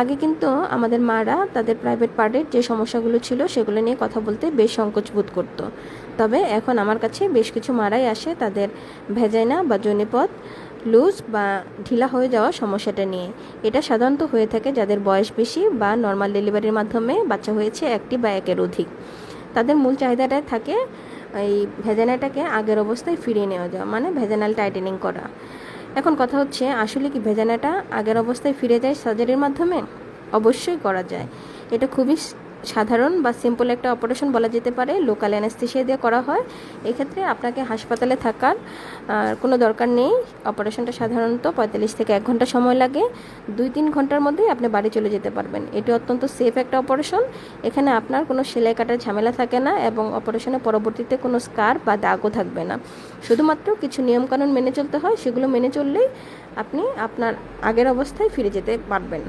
আগে কিন্তু আমাদের মারা তাদের প্রাইভেট পার্টের যে সমস্যাগুলো ছিল সেগুলো নিয়ে কথা বলতে বেশ সংকোচ বোধ করত। তবে এখন আমার কাছে বেশ কিছু মারাই আসে তাদের ভেজাইনা বা জনিপথ, লুজ বা ঢিলা হয়ে যাওয়া সমস্যাটা নিয়ে। এটা সাধারণত হয়ে থাকে যাদের বয়স বেশি বা নর্মাল ডেলিভারির মাধ্যমে বাচ্চা হয়েছে একটি বা একের অধিক। তাদের মূল চাহিদাটাই থাকে এই ভেজানাটাকে আগের অবস্থায় ফিরিয়ে নেওয়া যাওয়া মানে ভেজানাল টাইটেনিং করা। এখন কথা হচ্ছে, আসলে কি ভেজানাটা আগের অবস্থায় ফিরে যায় সার্জারির মাধ্যমে? অবশ্যই করা যায়। এটা খুবই সাধারণ বা সিম্পল একটা অপারেশন বলা যেতে পারে লোকাল অ্যানেস্থেশিয়া দিয়ে করা হয়। এক্ষেত্রে আপনাকে হাসপাতালে থাকার কোনো দরকার নেই। অপারেশনটা সাধারণত পঁয়তাল্লিশ থেকে এক ঘণ্টা সময় লাগে। দুই তিন ঘণ্টার মধ্যেই আপনি বাড়ি চলে যেতে পারবেন। এটি অত্যন্ত সেফ একটা অপারেশন এখানে আপনার কোনো সেলাই কাটার ঝামেলা থাকে না এবং অপারেশনের পরবর্তীতে কোনো স্কার বা দাগও থাকবে না। শুধুমাত্র কিছু নিয়মকানুন মেনে চলতে হয়। সেগুলো মেনে চললেই আপনি আপনার আগের অবস্থায় ফিরে যেতে পারবেন।